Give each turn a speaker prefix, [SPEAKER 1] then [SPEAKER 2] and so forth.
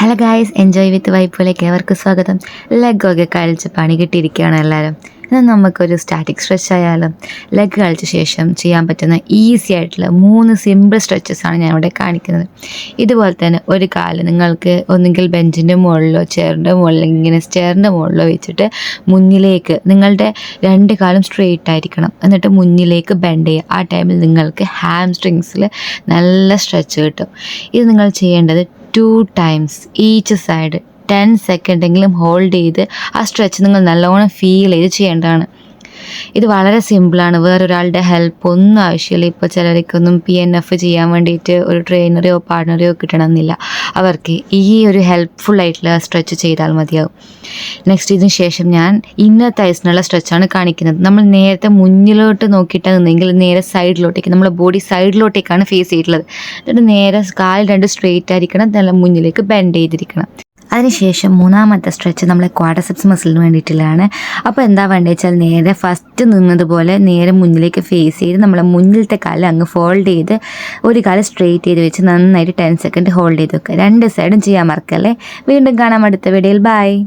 [SPEAKER 1] Hello guys enjoy with വൈപ്പിലേക്ക് അവർക്ക് സ്വാഗതം. ലെഗൊക്കെ കളിച്ച് പണി കിട്ടിയിരിക്കുകയാണ് എല്ലാവരും. എന്നാൽ നമുക്കൊരു സ്റ്റാറ്റിക് സ്ട്രെച്ച് ആയാലും ലെഗ് കളിച്ച ശേഷം ചെയ്യാൻ പറ്റുന്ന ഈസി ആയിട്ടുള്ള മൂന്ന് സിമ്പിൾ സ്ട്രെച്ചസ് ആണ് ഞാൻ ഇവിടെ കാണിക്കുന്നത്. ഇതുപോലെ തന്നെ ഒരു കാൽ നിങ്ങൾക്ക് ഒന്നുകിൽ ബെഞ്ചിന്റെ മുകളിലോ ചെയറിന്റെ മുകളിലോ ഇങ്ങനെ സ്റ്റെയറിന്റെ മുകളിലോ വെച്ചിട്ട് മുന്നിലേക്ക് നിങ്ങളുടെ രണ്ട് കാലും സ്ട്രെയിറ്റ് ആയിരിക്കണം. എന്നിട്ട് മുന്നിലേക്ക് ബെൻഡ് ചെയ്യുക. ആ ടൈമിൽ നിങ്ങൾക്ക് ഹാം സ്ട്രിങ്സിൽ നല്ല സ്ട്രെച്ച് കിട്ടും. ഇത് നിങ്ങൾ ചെയ്യേണ്ടത് two times each side ten സെക്കൻഡെങ്കിലും hold ചെയ്ത് ആ സ്ട്രെച്ച് നിങ്ങൾ നല്ലോണം ഫീൽ ചെയ്ത് ചെയ്യേണ്ടതാണ്. ഇത് വളരെ സിമ്പിളാണ്. വേറൊരാളുടെ ഹെൽപ്പ് ഒന്നും ആവശ്യമില്ല. ഇപ്പോൾ ചിലർക്കൊന്നും പി എൻ എഫ് ചെയ്യാൻ വേണ്ടിയിട്ട് ഒരു ട്രെയിനറെയോ പാർട്ണറെയോ കിട്ടണമെന്നില്ല. അവർക്ക് ഈ ഒരു ഹെൽപ്ഫുൾ ആയിട്ടുള്ള സ്ട്രെച്ച് ചെയ്താൽ മതിയാവും. നെക്സ്റ്റ് ഇതിന് ശേഷം ഞാൻ ഇന്നർ തൈസിനുള്ള സ്ട്രെച്ചാണ് കാണിക്കുന്നത്. നമ്മൾ നേരത്തെ മുന്നിലോട്ട് നോക്കിയിട്ട് നിന്നെങ്കിൽ നേരെ സൈഡിലോട്ടേക്ക് നമ്മുടെ ബോഡി സൈഡിലോട്ടേക്കാണ് ഫേസ് ചെയ്തിട്ടുള്ളത്. എന്നിട്ട് നേരെ കാൽ രണ്ട് സ്ട്രെയിറ്റ് ആയിരിക്കണം നല്ല മുന്നിലേക്ക് ബെൻഡ് ചെയ്തിരിക്കണം. അതിനുശേഷം മൂന്നാമത്തെ സ്ട്രെച്ച് നമ്മളെ ക്വാഡസെപ്സ് മസിലിന് വേണ്ടിയിട്ടുള്ളതാണ്. അപ്പോൾ എന്താ വേണ്ടത് വെച്ചാൽ നേരെ ഫസ്റ്റ് നിന്നതുപോലെ നേരെ മുന്നിലേക്ക് ഫേസ് ചെയ്ത് നമ്മളെ മുന്നിലത്തെ കാൽ അങ്ങ് ഫോൾഡ് ചെയ്ത് ഒരു കാൽ സ്ട്രെയിറ്റ് ചെയ്ത് വെച്ച് നന്നായിട്ട് ടെൻ സെക്കൻഡ് ഹോൾഡ് ചെയ്ത് വെക്കുക. രണ്ട് സൈഡും ചെയ്യാൻ മറക്കല്ലേ? വീണ്ടും കാണാം അടുത്ത വീഡിയോയിൽ ബൈ